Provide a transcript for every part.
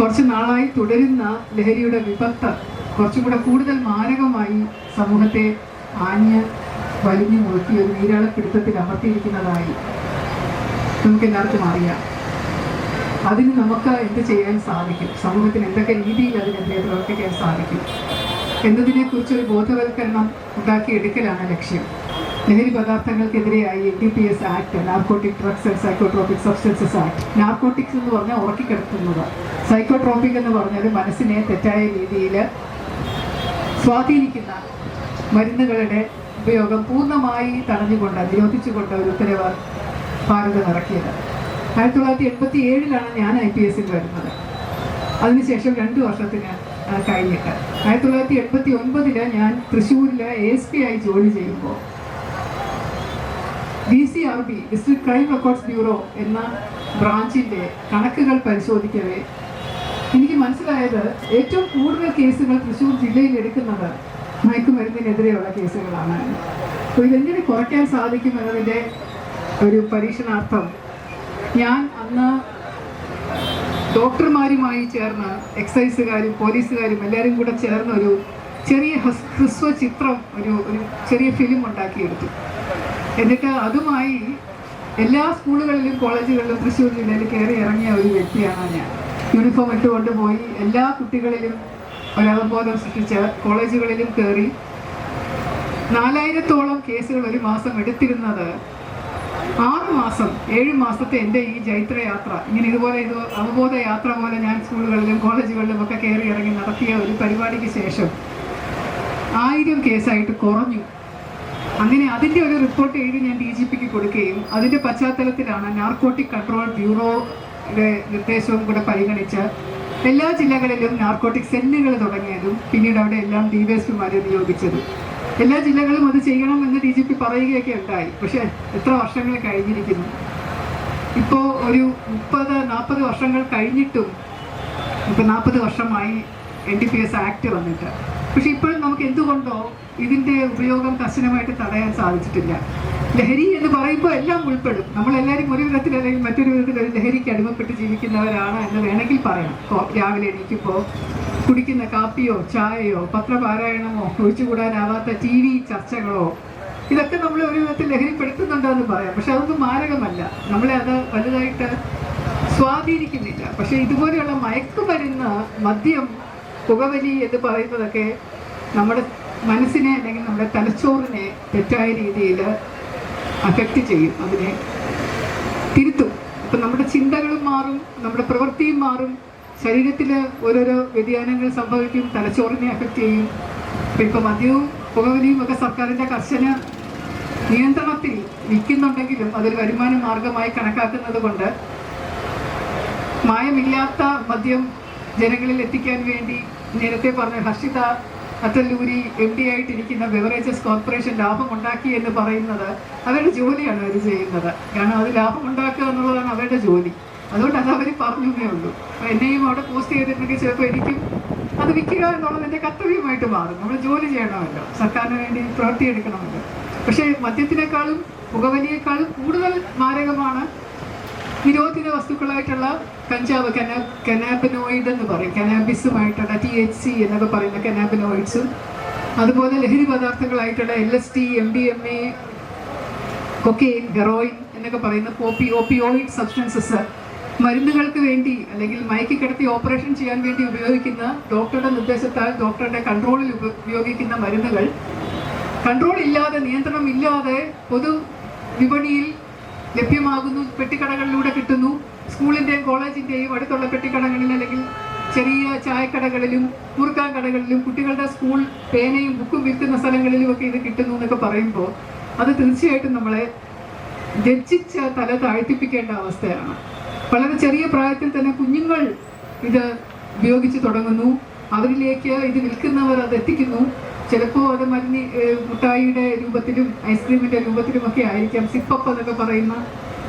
കുറച്ച് നാളായി തുടരുന്ന ലഹരിയുടെ വിപത്ത് കുറച്ചും കൂടെ കൂടുതൽ മാരകമായി സമൂഹത്തെ ആഞ്ഞ് വലിഞ്ഞു മുറുക്കി ഒരു നീരാളപ്പിടുത്തത്തിൽ അമർത്തിയിരിക്കുന്നതായി നമുക്ക് എല്ലാവർക്കും അറിയാം. അതിന് നമുക്ക് എന്ത് ചെയ്യാൻ സാധിക്കും? സമൂഹത്തിന് എന്തൊക്കെ രീതിയിൽ അതിനെതിരെ പ്രവർത്തിക്കാൻ സാധിക്കും? എന്നതിനെക്കുറിച്ചൊരു ബോധവൽക്കരണം ഉണ്ടാക്കിയെടുക്കലാണ് ലക്ഷ്യം. ലഹരി പദാർത്ഥങ്ങൾക്കെതിരെയായി N D P S act narcotic drugs and psychotropic substances act narcotics എന്ന് പറഞ്ഞാൽ ഉറക്കിക്കിടത്തുന്നത്. സൈക്കോട്രോപിക് എന്ന് പറഞ്ഞത് മനസ്സിനെ തെറ്റായ രീതിയിൽ സ്വാധീനിക്കുന്ന മരുന്നുകളുടെ ഉപയോഗം പൂർണമായി തടഞ്ഞുകൊണ്ട് നിരോധിച്ചുകൊണ്ട് ഒരു ഉത്തരവ് ഭാരതം ഇറക്കിയത്. ആയിരത്തി തൊള്ളായിരത്തി എൺപത്തി ഏഴിലാണ് ഞാൻ ഐ പി എസിൽ വരുന്നത്. അതിനുശേഷം രണ്ട് വർഷത്തിന് കഴിഞ്ഞിട്ട്. ആയിരത്തി തൊള്ളായിരത്തി എൺപത്തി ഒൻപതിൽ ഞാൻ തൃശ്ശൂരിൽ എസ് പി ആയി ജോലി ചെയ്യുമ്പോൾ D C R B district crime records bureau എന്ന ബ്രാഞ്ചിന്റെ കണക്കുകൾ പരിശോധിക്കവേ എനിക്ക് മനസ്സിലായത് ഏറ്റവും കൂടുതൽ കേസുകൾ തൃശ്ശൂർ ജില്ലയിൽ എടുക്കുന്നത് മയക്കുമരുന്നിനെതിരെയുള്ള കേസുകളാണ്. അപ്പോൾ ഇതെങ്ങനെ കുറയ്ക്കാൻ സാധിക്കും എന്നതിന്റെ ഒരു പരീക്ഷണാർത്ഥം ഞാൻ അന്ന് ഡോക്ടർമാരുമായി ചേർന്ന് എക്സൈസുകാരും പോലീസുകാരും എല്ലാവരും കൂടെ ചേർന്ന് ഒരു ചെറിയ ഹ്രസ്- ഹ്രസ്വ ചിത്രം ഒരു ഒരു ചെറിയ ഫിലിം ഉണ്ടാക്കിയെടുത്തു. എന്നിട്ട് അതുമായി എല്ലാ സ്കൂളുകളിലും കോളേജുകളിലും തൃശ്ശൂർ ജില്ലയിൽ കയറി ഇറങ്ങിയ ഒരു വ്യക്തിയാണ് ഞാൻ. യൂണിഫോം ഇട്ടുകൊണ്ട് പോയി എല്ലാ കുട്ടികളിലും ഒരവബോധം സൃഷ്ടിച്ച് കോളേജുകളിലും കയറി. നാലായിരത്തോളം കേസുകൾ ഒരു മാസം എടുത്തിരുന്നത്. ആറ് മാസം ഏഴ് മാസത്തെ എന്റെ ഈ ജൈത്രയാത്ര. ഇങ്ങനെ ഇതുപോലെ ഇത് അവബോധ യാത്ര പോലെ ഞാൻ സ്കൂളുകളിലും കോളേജുകളിലും ഒക്കെ കയറി ഇറങ്ങി നടത്തിയ ഒരു പരിപാടിക്ക് ശേഷം ആയിരം കേസായിട്ട് കുറഞ്ഞു. അങ്ങനെ അതിന്റെ ഒരു റിപ്പോർട്ട് എഴുതി ഞാൻ ഡി ജി പിക്ക് കൊടുക്കുകയും അതിന്റെ പശ്ചാത്തലത്തിലാണ് നാർക്കോട്ടിക് കൺട്രോൾ ബ്യൂറോയുടെ നിർദ്ദേശവും കൂടെ പരിഗണിച്ച് എല്ലാ ജില്ലകളിലും നാർക്കോട്ടിക് സെല്ലുകൾ തുടങ്ങിയതും പിന്നീട് അവിടെ എല്ലാം ഡി വി എസ് പിമാരെ നിയോഗിച്ചതും. എല്ലാ ജില്ലകളും അത് ചെയ്യണമെന്ന് ഡി ജി പി പറയുകയൊക്കെ ഉണ്ടായി. പക്ഷേ എത്ര വർഷങ്ങൾ കഴിഞ്ഞിരിക്കുന്നു. ഇപ്പോൾ ഒരു മുപ്പത് നാൽപ്പത് വർഷങ്ങൾ കഴിഞ്ഞിട്ടും ഇപ്പം നാൽപ്പത് വർഷമായി N D P S act വന്നിട്ട്. പക്ഷെ ഇപ്പോഴും നമുക്ക് എന്തുകൊണ്ടോ ഇതിന്റെ ഉപയോഗം കർശനമായിട്ട് തടയാൻ സാധിച്ചിട്ടില്ല. ലഹരി എന്ന് പറയുമ്പോൾ എല്ലാം ഉൾപ്പെടും. നമ്മളെല്ലാവരും ഒരു വിധത്തിൽ അല്ലെങ്കിൽ മറ്റൊരു വിധത്തിൽ ലഹരിക്ക് അടിമപ്പെട്ട് ജീവിക്കുന്നവരാണ് എന്ന് വേണമെങ്കിൽ പറയാം. രാവിലെ എണീക്കുമ്പോൾ കുടിക്കുന്ന കാപ്പിയോ ചായയോ പത്രപാരായണമോ ഒഴിച്ചുകൂടാനാവാത്ത ടി വി ചർച്ചകളോ ഇതൊക്കെ നമ്മൾ ഒരു വിധത്തിൽ ലഹരിപ്പെടുത്തുന്നുണ്ടെന്ന് പറയാം. പക്ഷെ അതൊന്നും മാരകമല്ല. നമ്മളെ അത് വലുതായിട്ട് സ്വാധീനിക്കുന്നില്ല. പക്ഷെ ഇതുപോലെയുള്ള മയക്കുമരുന്ന് മദ്യം പുകവലി എന്ന് പറയുന്നതൊക്കെ നമ്മുടെ മനസ്സിനെ അല്ലെങ്കിൽ നമ്മുടെ തലച്ചോറിനെ തെറ്റായ രീതിയിൽ അഫക്റ്റ് ചെയ്യും അതിനെ തിരുത്തും. അപ്പം നമ്മുടെ ചിന്തകളും മാറും നമ്മുടെ പ്രവൃത്തിയും മാറും. ശരീരത്തിൽ ഓരോരോ വ്യതിയാനങ്ങൾ സംഭവിക്കും തലച്ചോറിനെ അഫക്റ്റ് ചെയ്യും. അപ്പം ഇപ്പം മദ്യവും പുകവലിയും ഒക്കെ സർക്കാരിന്റെ കർശന നിയന്ത്രണത്തിൽ വിൽക്കുന്നുണ്ടെങ്കിലും അതൊരു വരുമാന മാർഗമായി കണക്കാക്കുന്നത് കൊണ്ട് മായമില്ലാത്ത മദ്യം ജനങ്ങളിൽ എത്തിക്കാൻ വേണ്ടി നേരത്തെ പറഞ്ഞ ഹർഷിത അത്തല്ലൂരി എം ഡി ആയിട്ടിരിക്കുന്ന ബെവറേജസ് കോർപ്പറേഷൻ ലാഭം ഉണ്ടാക്കി എന്ന് പറയുന്നത് അവരുടെ ജോലിയാണ് അവർ ചെയ്യുന്നത്. കാരണം അത് ലാഭം ഉണ്ടാക്കുക എന്നുള്ളതാണ് അവരുടെ ജോലി. അതുകൊണ്ട് അത് അവർ പറഞ്ഞേ ഉള്ളൂ. എന്നെയും അവിടെ പോസ്റ്റ് ചെയ്തിട്ടുണ്ടെങ്കിൽ ചിലപ്പോൾ എനിക്കും അത് വിൽക്കുക എന്നുള്ളത് എന്റെ കർത്തവ്യമായിട്ട് മാറും. നമ്മൾ ജോലി ചെയ്യണമല്ലോ. സർക്കാരിന് വേണ്ടി പ്രവൃത്തിയെടുക്കണമല്ലോ പക്ഷേ മദ്യത്തിനേക്കാളും പുകവലിയേക്കാളും കൂടുതൽ മാരകമാണ് നിരോധിത വസ്തുക്കളായിട്ടുള്ള കഞ്ചാവ് കനാ കനാബിനോയിഡ് എന്ന് പറയും. കനാബിസുമായിട്ടുള്ള ടി എച്ച് സി എന്നൊക്കെ പറയുന്ന കനാബിനോയിഡ്സും. അതുപോലെ ലഹരി പദാർത്ഥങ്ങളായിട്ടുള്ള L S T M D M A cocaine heroin എന്നൊക്കെ പറയുന്ന കോപ്പി ഓപ്പിയോയിഡ് സബ്സ്റ്റൻസസ് മരുന്നുകൾക്ക് വേണ്ടി അല്ലെങ്കിൽ മയക്കി കിടത്തി ഓപ്പറേഷൻ ചെയ്യാൻ വേണ്ടി ഉപയോഗിക്കുന്ന ഡോക്ടറുടെ നിർദ്ദേശത്താൽ ഡോക്ടറുടെ കൺട്രോളിൽ ഉപയോഗിക്കുന്ന മരുന്നുകൾ. കൺട്രോൾ ഇല്ലാതെ നിയന്ത്രണം ഇല്ലാതെ പൊതു വിപണിയിൽ ലഭ്യമാകുന്നു. പെട്ടിക്കടകളിലൂടെ കിട്ടുന്നു. സ്കൂളിന്റെയും കോളേജിന്റെയും അടുത്തുള്ള പെട്ടിക്കടകളിൽ അല്ലെങ്കിൽ ചെറിയ ചായക്കടകളിലും മുറുക്കാൻ കടകളിലും കുട്ടികളുടെ സ്കൂൾ പേനയും ബുക്കും വിൽക്കുന്ന സ്ഥലങ്ങളിലും ഒക്കെ ഇത് കിട്ടുന്നു എന്നൊക്കെ പറയുമ്പോൾ അത് തീർച്ചയായിട്ടും നമ്മളെ ലജ്ജിച്ച തല താഴ്ത്തിപ്പിക്കേണ്ട അവസ്ഥയാണ്. വളരെ ചെറിയ പ്രായത്തിൽ തന്നെ കുഞ്ഞുങ്ങൾ ഇത് ഉപയോഗിച്ച് തുടങ്ങുന്നു. അവരിലേക്ക് ഇത് വിൽക്കുന്നവർ അത് എത്തിക്കുന്നു. ചിലപ്പോൾ അത് മരുന്ന് മുട്ടായിയുടെ രൂപത്തിലും ഐസ്ക്രീമിന്റെ രൂപത്തിലും ഒക്കെ ആയിരിക്കാം. സിപ്പപ്പ് എന്നൊക്കെ പറയുന്ന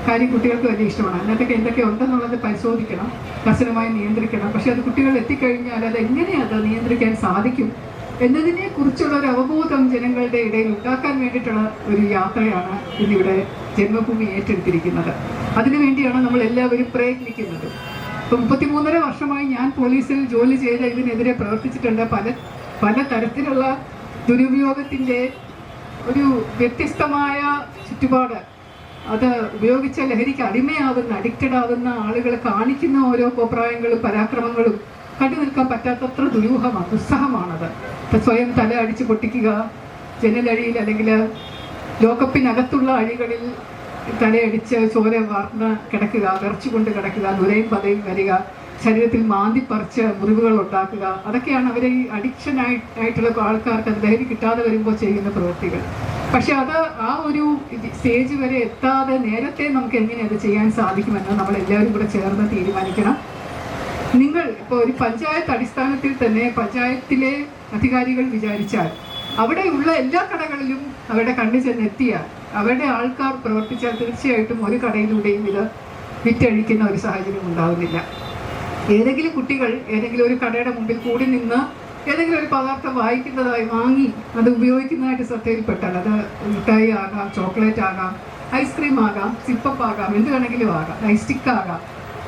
കാര്യം കുട്ടികൾക്ക് വലിയ ഇഷ്ടമാണ്. അതിനകത്തൊക്കെ എന്തൊക്കെ ഉണ്ടെന്നുള്ളത് പരിശോധിക്കണം കർശനമായി നിയന്ത്രിക്കണം. പക്ഷെ അത് കുട്ടികൾ എത്തിക്കഴിഞ്ഞാൽ അത് എങ്ങനെ അത് നിയന്ത്രിക്കാൻ സാധിക്കും എന്നതിനെ കുറിച്ചുള്ള ഒരു അവബോധം ജനങ്ങളുടെ ഇടയിൽ ഉണ്ടാക്കാൻ വേണ്ടിയിട്ടുള്ള ഒരു യാത്രയാണ് ഇന്നിവിടെ ജന്മഭൂമി ഏറ്റെടുത്തിരിക്കുന്നത്. അതിനുവേണ്ടിയാണ് നമ്മൾ എല്ലാവരും പ്രയത്നിക്കുന്നത്. ഇപ്പൊ മുപ്പത്തിമൂന്നര വർഷമായി ഞാൻ പോലീസിൽ ജോലി ചെയ്ത് ഇതിനെതിരെ പ്രവർത്തിച്ചിട്ടുണ്ട്. പല പല തരത്തിലുള്ള ദുരുപയോഗത്തിന്റെ ഒരു വ്യത്യസ്തമായ ചുറ്റുപാട്. അത് ഉപയോഗിച്ച ലഹരിക്ക് അടിമയാകുന്ന അഡിക്റ്റഡ് ആവുന്ന ആളുകൾ കാണിക്കുന്ന ഓരോ കോപ്രായങ്ങളും പരാക്രമങ്ങളും കണ്ടു നിൽക്കാൻ പറ്റാത്തത്ര ദുരൂഹമാണ് ദുസ്സഹമാണത്. സ്വയം തല അടിച്ച് പൊട്ടിക്കുക ജനലഴിയിൽ അല്ലെങ്കിൽ ലോകപ്പിനകത്തുള്ള അഴികളിൽ തലയടിച്ച് ചോര വാർന്ന് കിടക്കുക വിറച്ചുകൊണ്ട് കിടക്കുക നുരയും പതയും വരിക ശരീരത്തിൽ മാന്തി പറിച്ച് മുറിവുകൾ ഉണ്ടാക്കുക. അതൊക്കെയാണ് അവരെ ഈ അഡിക്ഷൻ ആയിട്ടുള്ള ആൾക്കാർക്ക് അത് ലഹരി കിട്ടാതെ വരുമ്പോൾ ചെയ്യുന്ന പ്രവൃത്തികൾ പക്ഷെ അത് ആ ഒരു സ്റ്റേജ് വരെ എത്താതെ നേരത്തെ നമുക്ക് എങ്ങനെ അത് ചെയ്യാൻ സാധിക്കുമെന്ന് നമ്മൾ എല്ലാവരും കൂടെ ചേർന്ന് തീരുമാനിക്കണം. നിങ്ങൾ ഇപ്പോൾ ഒരു പഞ്ചായത്ത് അടിസ്ഥാനത്തിൽ തന്നെ പഞ്ചായത്തിലെ അധികാരികൾ വിചാരിച്ചാൽ അവിടെയുള്ള എല്ലാ കടകളിലും അവരുടെ കണ്ണു ചെന്നെത്തിയാൽ അവരുടെ ആൾക്കാർ പ്രവർത്തിച്ചാൽ തീർച്ചയായിട്ടും ഒരു കടയിലൂടെയും ഇത് വിറ്റഴിക്കുന്ന ഒരു സാഹചര്യം ഉണ്ടാവുന്നില്ല. ഏതെങ്കിലും കുട്ടികൾ ഏതെങ്കിലും ഒരു കടയുടെ മുമ്പിൽ കൂടി നിന്ന് ഏതെങ്കിലും ഒരു പദാർത്ഥം വായിക്കുന്നതായി വാങ്ങി അത് ഉപയോഗിക്കുന്നതായിട്ട് ശ്രദ്ധയിൽപ്പെട്ടാൽ അത് മിഠായി ആകാം ചോക്ലേറ്റ് ആകാം ഐസ്ക്രീം ആകാം സിപ്പപ്പ് ആകാം എന്ത് വേണമെങ്കിലും ആകാം ഐസ്റ്റിക്ക് ആകാം.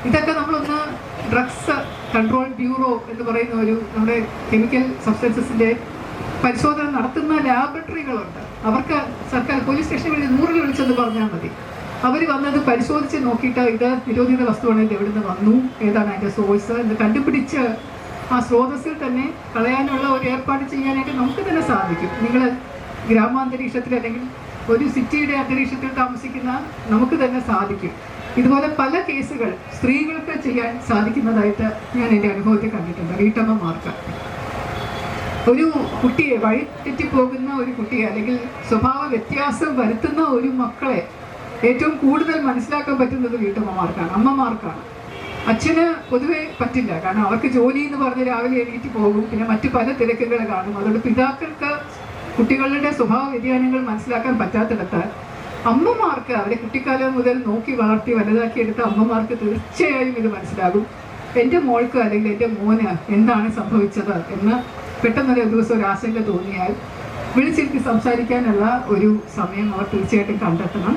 ഇതൊക്കെ നമ്മളൊന്ന് ഡ്രഗ്സ് കൺട്രോൾ ബ്യൂറോ എന്ന് പറയുന്ന ഒരു നമ്മുടെ കെമിക്കൽ സബ്സ്റ്റൻസസിന്റെ പരിശോധന നടത്തുന്ന ലാബറട്ടറികളുണ്ട്. അവർക്ക് സർക്കാർ പോലീസ് സ്റ്റേഷനുകളിൽ നൂറിൽ വിളിച്ചെന്ന് പറഞ്ഞാൽ മതി. അവർ വന്നത് പരിശോധിച്ച് നോക്കിയിട്ട് ഇത് നിരോധിത വസ്തുവാണ് ഇത് എവിടുന്ന് വന്നു ഏതാണ് അതിന്റെ സോഴ്സ് ഇത് കണ്ടുപിടിച്ച് ആ സ്രോതസ്സിൽ തന്നെ കളയാനുള്ള ഒരു ഏർപ്പാട് ചെയ്യാനായിട്ട് നമുക്ക് തന്നെ സാധിക്കും. നിങ്ങൾ ഗ്രാമാന്തരീക്ഷത്തിൽ അല്ലെങ്കിൽ ഒരു സിറ്റിയുടെ അന്തരീക്ഷത്തിൽ താമസിക്കുന്ന നമുക്ക് തന്നെ സാധിക്കും. ഇതുപോലെ പല കേസുകൾ സ്ത്രീകൾക്ക് ചെയ്യാൻ സാധിക്കുന്നതായിട്ട് ഞാൻ എന്റെ അനുഭവത്തിൽ കണ്ടിട്ടുണ്ട്. വീട്ടമ്മമാർക്ക് ഒരു കുട്ടിയെ വഴി തെറ്റിപ്പോകുന്ന ഒരു കുട്ടിയെ അല്ലെങ്കിൽ സ്വഭാവ വ്യത്യാസം വരുത്തുന്ന ഒരു മക്കളെ ഏറ്റവും കൂടുതൽ മനസ്സിലാക്കാൻ പറ്റുന്നത് വീട്ടമ്മമാർക്കാണ് അമ്മമാർക്കാണ്. അച്ഛന് പൊതുവെ പറ്റില്ല കാരണം അവർക്ക് ജോലി എന്ന് പറഞ്ഞ് രാവിലെ എണീറ്റ് പോകും പിന്നെ മറ്റു പല തിരക്കുകൾ കാണും. അതുകൊണ്ട് പിതാക്കൾക്ക് കുട്ടികളുടെ സ്വഭാവ വ്യതിയാനങ്ങൾ മനസ്സിലാക്കാൻ പറ്റാത്തിടത്ത് അമ്മമാർക്ക് അവരെ കുട്ടിക്കാലം മുതൽ നോക്കി വളർത്തി വലുതാക്കി എടുത്ത അമ്മമാർക്ക് തീർച്ചയായും ഇത് മനസ്സിലാകും. എന്റെ മോൾക്ക് അല്ലെങ്കിൽ എന്റെ മോന് എന്താണ് സംഭവിച്ചത് എന്ന് പെട്ടെന്നൊരു ദിവസം ഒരു ആശങ്ക തോന്നിയാൽ വിളിച്ചിരുത്തി സംസാരിക്കാനുള്ള ഒരു സമയം അവർ തീർച്ചയായിട്ടും കണ്ടെത്തണം.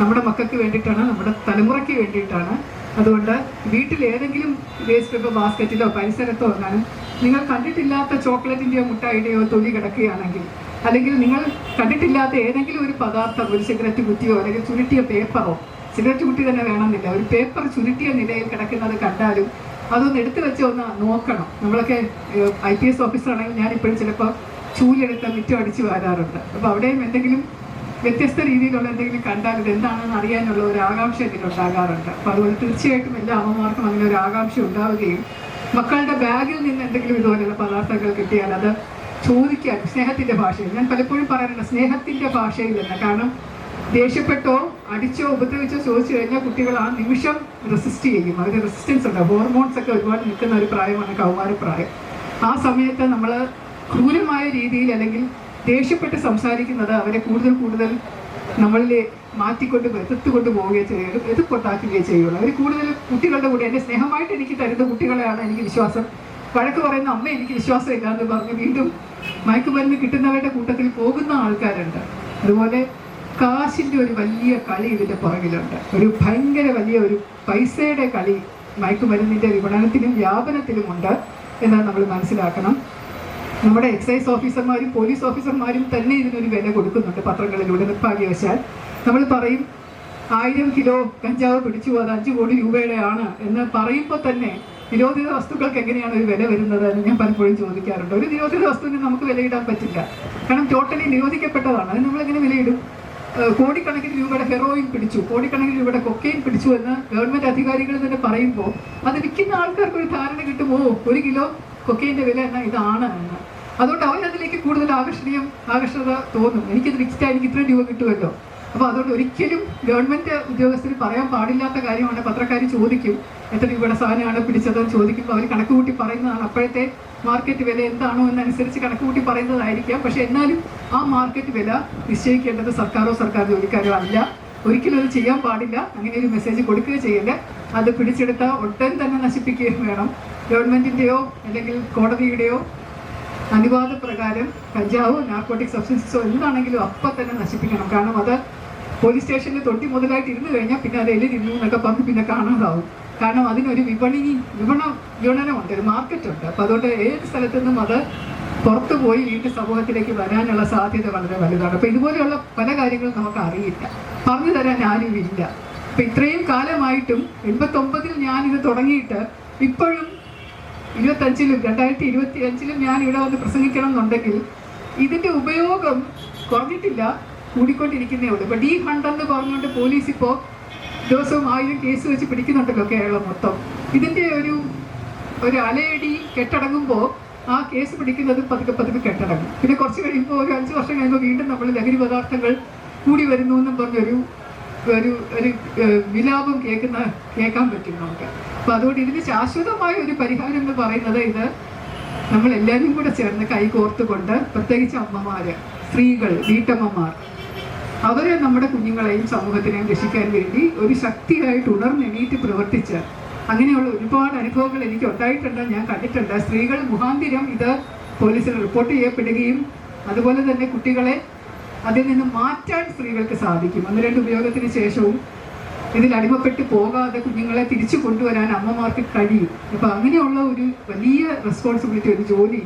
നമ്മുടെ മക്കൾക്ക് വേണ്ടിയിട്ടാണ് നമ്മുടെ തലമുറയ്ക്ക് വേണ്ടിയിട്ടാണ്. അതുകൊണ്ട് വീട്ടിൽ ഏതെങ്കിലും വേസ്റ്റ് പേപ്പർ ബാസ്ക്കറ്റിലോ പരിസരത്തോ എങ്ങാനും നിങ്ങൾ കണ്ടിട്ടില്ലാത്ത ചോക്ലേറ്റിന്റെയോ മുട്ടായിയുടെയോ തൊലി കിടക്കുകയാണെങ്കിൽ അല്ലെങ്കിൽ നിങ്ങൾ കണ്ടിട്ടില്ലാത്ത ഏതെങ്കിലും ഒരു പദാർത്ഥം ഒരു സിഗരറ്റ് കുറ്റിയോ അല്ലെങ്കിൽ ചുരുട്ടിയ പേപ്പറോ സിഗരറ്റ് കുട്ടി തന്നെ വേണമെന്നില്ല. ഒരു പേപ്പർ ചുരുട്ടിയ നിലയിൽ കിടക്കുന്നത് കണ്ടാലും അതൊന്ന് എടുത്തു വെച്ച് ഒന്ന് നോക്കണം. നമ്മളൊക്കെ ഐ പി എസ് ഓഫീസറാണെങ്കിൽ ഞാനിപ്പോഴും ചിലപ്പോൾ ചൂലെടുത്ത് മിറ്റം അടിച്ച് വരാറുണ്ട്. അപ്പോൾ അവിടെയും എന്തെങ്കിലും വ്യത്യസ്ത രീതിയിലുള്ള എന്തെങ്കിലും കണ്ടാൽ ഇത് എന്താണെന്ന് അറിയാനുള്ള ഒരു ആകാംക്ഷ ഇതിലുണ്ടാകാറുണ്ട് അപ്പോൾ അതുപോലെ തീർച്ചയായിട്ടും എല്ലാ അമ്മമാർക്കും അങ്ങനെ ഒരു ആകാംക്ഷ ഉണ്ടാവുകയും മക്കളുടെ ബാഗിൽ നിന്ന് എന്തെങ്കിലും ഇതുപോലെയുള്ള പദാർത്ഥങ്ങൾ കിട്ടിയാൽ അത് ചോദിക്കാൻ സ്നേഹത്തിന്റെ ഭാഷയിൽ. ഞാൻ പലപ്പോഴും പറയാറുണ്ട് സ്നേഹത്തിന്റെ ഭാഷയിൽ തന്നെ. കാരണം ദേഷ്യപ്പെട്ടോ അടിച്ചോ ഉപദ്രവിച്ചോ ചോദിച്ചു കഴിഞ്ഞാൽ കുട്ടികൾ ആ നിമിഷം റെസിസ്റ്റ് ചെയ്യും. അവർ റെസിസ്റ്റൻസ് ഉണ്ട്. ഹോർമോൺസ് ഒക്കെ ഒരുപാട് നിൽക്കുന്ന ഒരു പ്രായമാണ് കൗമാരപ്രായം. ആ സമയത്ത് നമ്മൾ ക്രൂരമായ രീതിയിൽ അല്ലെങ്കിൽ ദേഷ്യപ്പെട്ട് സംസാരിക്കുന്നത് അവരെ കൂടുതൽ കൂടുതൽ നമ്മളിലെ മാറ്റിക്കൊണ്ട് എതിർത്തുകൊണ്ട് പോവുകയോ ചെയ്യുള്ളൂ എതിർപ്പൊട്ടാക്കുകയോ ചെയ്യുള്ളൂ. അവർ കൂടുതൽ കുട്ടികളുടെ കൂടെ എന്നെ സ്നേഹമായിട്ട് എനിക്ക് തരുന്ന കുട്ടികളെയാണ് എനിക്ക് വിശ്വാസം. വഴക്ക് പറയുന്ന അമ്മ എനിക്ക് വിശ്വാസമില്ല എന്ന് പറഞ്ഞ് വീണ്ടും മയക്കുമരുന്ന് കിട്ടുന്നവരുടെ കൂട്ടത്തിൽ പോകുന്ന ആൾക്കാരുണ്ട്. അതുപോലെ കാശിന്റെ ഒരു വലിയ കളി ഇതിന്റെ പുറകിലുണ്ട്. ഒരു ഭയങ്കര വലിയ ഒരു പൈസയുടെ കളി മയക്കുമരുന്നിന്റെ വിപണനത്തിലും വ്യാപനത്തിലുമുണ്ട് എന്ന് നമ്മൾ മനസ്സിലാക്കണം. നമ്മുടെ എക്സൈസ് ഓഫീസർമാരും പോലീസ് ഓഫീസർമാരും തന്നെ ഇതിനൊരു വില കൊടുക്കുന്നുണ്ട് പത്രങ്ങളിലൂടെ നിർഭാഗ്യവശാൽ. നമ്മൾ പറയും ആയിരം കിലോ കഞ്ചാവ് പിടിച്ചു അത് അഞ്ച് കോടി രൂപയുടെ ആണ് എന്ന് പറയുമ്പോൾ തന്നെ നിരോധിത വസ്തുക്കൾക്ക് എങ്ങനെയാണ് ഒരു വില വരുന്നത് എന്ന് ഞാൻ പലപ്പോഴും ചോദിക്കാറുണ്ട്. ഒരു നിരോധിത വസ്തുവിന് നമുക്ക് വിലയിടാൻ പറ്റില്ല. കാരണം ടോട്ടലി നിരോധിക്കപ്പെട്ടതാണ്. അത് നമ്മളെങ്ങനെ വിലയിടും? കോടിക്കണക്കിന് രൂപയുടെ ഹെറോയിൻ പിടിച്ചു കോടിക്കണക്കിന് രൂപയുടെ കൊക്കെയും പിടിച്ചു എന്ന് ഗവൺമെന്റ് അധികാരികൾ തന്നെ പറയുമ്പോൾ അത് വിൽക്കുന്ന ആൾക്കാർക്ക് ഒരു ധാരണ കിട്ടുമോ ഒരു കിലോ കൊക്കൈന്റെ വില എന്നാ ഇതാണ് എന്ന്. അതുകൊണ്ട് അതിലേക്ക് കൂടുതൽ ആകർഷണീയം ആകർഷത തോന്നും. എനിക്ക് വിറ്റിട്ടാൽ എനിക്ക് ഇത്രയും രൂപ കിട്ടുമല്ലോ. അപ്പോൾ അതുകൊണ്ട് ഒരിക്കലും ഗവൺമെന്റ് ഉദ്യോഗസ്ഥർ പറയാൻ പാടില്ലാത്ത കാര്യമാണ് പത്രക്കാർ ചോദിക്കും. എത്ര രൂപയുടെ സാധനമാണ് പിടിച്ചതെന്ന് ചോദിക്കുമ്പോൾ അവർ കണക്ക് കൂട്ടി പറയുന്നതാണ്. അപ്പോഴത്തെ മാർക്കറ്റ് വില എന്താണോ എന്നനുസരിച്ച് കണക്ക് കൂട്ടി പറയുന്നതായിരിക്കാം. പക്ഷേ എന്നാലും ആ മാർക്കറ്റ് വില നിശ്ചയിക്കേണ്ടത് സർക്കാരോ സർക്കാർ ജോലിക്കാരോ അല്ല ഒരിക്കലും അത് ചെയ്യാൻ പാടില്ല. അങ്ങനെ ഒരു മെസ്സേജ് കൊടുക്കുകയോ ചെയ്യല്ലേ. അത് പിടിച്ചെടുത്ത ഒട്ടും തന്നെ നശിപ്പിക്കുകയും വേണം. ഗവൺമെന്റിന്റെയോ അല്ലെങ്കിൽ കോടതിയുടെയോ അനുവാദ പ്രകാരം കഞ്ചാവോ നാർക്കോട്ടിക് സബ്സ്റ്റൻസോ എന്താണെങ്കിലും അപ്പം തന്നെ നശിപ്പിക്കണം. കാരണം അത് പോലീസ് സ്റ്റേഷനിൽ തൊട്ടി മുതലായിട്ട് ഇരുന്ന് കഴിഞ്ഞാൽ പിന്നെ അത് എല്ലിരുന്നു എന്നൊക്കെ പറഞ്ഞ് പിന്നെ കാണാതാവും. കാരണം അതിനൊരു വിപണി വിപണ വിപണനമുണ്ട് ഒരു മാർക്കറ്റുണ്ട്. അപ്പൊ അതുകൊണ്ട് ഏത് സ്ഥലത്തു നിന്നും അത് പുറത്തു പോയി വീണ്ടും സമൂഹത്തിലേക്ക് വരാനുള്ള സാധ്യത വളരെ വലുതാണ്. അപ്പൊ ഇതുപോലെയുള്ള പല കാര്യങ്ങളും നമുക്ക് അറിയില്ല. പറഞ്ഞു തരാൻ ആരും ഇല്ല അപ്പം ഇത്രയും കാലമായിട്ടും എൺപത്തൊമ്പതിൽ ഇത് തുടങ്ങിയിട്ട് ഇപ്പോഴും ഇരുപത്തഞ്ചിലും രണ്ടായിരത്തി ഇരുപത്തി അഞ്ചിലും ഞാൻ ഇവിടെ വന്ന് പ്രസംഗിക്കണം എന്നുണ്ടെങ്കിൽ ഇതിന്റെ ഉപയോഗം കുറഞ്ഞിട്ടില്ല കൂടിക്കൊണ്ടിരിക്കുന്നേ ഉള്ളൂ ഇപ്പൊ ഡി ഹണ്ട് എന്ന് പറഞ്ഞുകൊണ്ട് പോലീസ് ഇപ്പോൾ ദിവസവും ആയിരം കേസ് വെച്ച് പിടിക്കുന്നുണ്ടല്ലോ കേരളം മൊത്തം. ഇതിന്റെ ഒരു ഒരു അലയടി കെട്ടടങ്ങുമ്പോൾ ആ കേസ് പിടിക്കുന്നത് പതുക്കെ പതുക്കെ കെട്ടടങ്ങും. പിന്നെ കുറച്ച് കഴിയുമ്പോൾ ഒരു അഞ്ച് വർഷം കഴിയുമ്പോൾ വീണ്ടും നമ്മൾ ലഹരി പദാർത്ഥങ്ങൾ കൂടി വരുന്നു എന്നും പറഞ്ഞൊരു ഒരു ഒരു വിലാപം കേൾക്കുന്ന കേൾക്കാൻ പറ്റും നമുക്ക്. അപ്പോൾ അതുകൊണ്ട് ഇതിന് ശാശ്വതമായ ഒരു പരിഹാരം എന്ന് പറയുന്നത് ഇത് നമ്മൾ എല്ലാവരും കൂടെ ചേർന്ന് കൈകോർത്തുകൊണ്ട് പ്രത്യേകിച്ച് അമ്മമാര് സ്ത്രീകൾ വീട്ടമ്മമാർ അവരെ നമ്മുടെ കുഞ്ഞുങ്ങളെയും സമൂഹത്തിനെയും രക്ഷിക്കാൻ വേണ്ടി ഒരു ശക്തിയായിട്ട് ഉണർന്നെണീറ്റ് പ്രവർത്തിച്ച് അങ്ങനെയുള്ള ഒരുപാട് അനുഭവങ്ങൾ എനിക്ക് ഉണ്ടായിട്ടുണ്ട് ഞാൻ കണ്ടിട്ടുണ്ട്. സ്ത്രീകൾ മുഖാന്തിരം ഇത് പോലീസിൽ റിപ്പോർട്ട് ചെയ്യപ്പെടുകയും അതുപോലെ തന്നെ കുട്ടികളെ അതിൽ നിന്ന് മാറ്റാൻ സ്ത്രീകൾക്ക് സാധിക്കും. ഒന്ന് രണ്ട് ഉപയോഗത്തിന് ശേഷവും ഇതിൽ അടിമപ്പെട്ട് പോകാതെ കുഞ്ഞുങ്ങളെ തിരിച്ചു കൊണ്ടുവരാൻ അമ്മമാർക്ക് കഴിയും. അപ്പൊ അങ്ങനെയുള്ള ഒരു വലിയ റെസ്പോൺസിബിലിറ്റി ഒരു ജോലി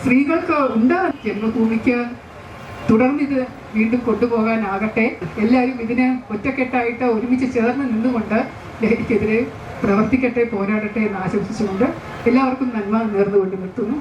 സ്ത്രീകൾക്ക് ഉണ്ട്. ജന്മഭൂമിക്ക് തുടർന്നിത് വീണ്ടും കൊണ്ടുപോകാനാകട്ടെ. എല്ലാവരും ഇതിനെ ഒറ്റക്കെട്ടായിട്ട് ഒരുമിച്ച് ചേർന്ന് നിന്നുകൊണ്ട് ലഹരിക്കെതിരെ പ്രവർത്തിക്കട്ടെ പോരാടട്ടെ എന്ന് ആശംസിച്ചുകൊണ്ട് എല്ലാവർക്കും നന്മ നേർന്നുകൊണ്ട് നിർത്തുന്നു.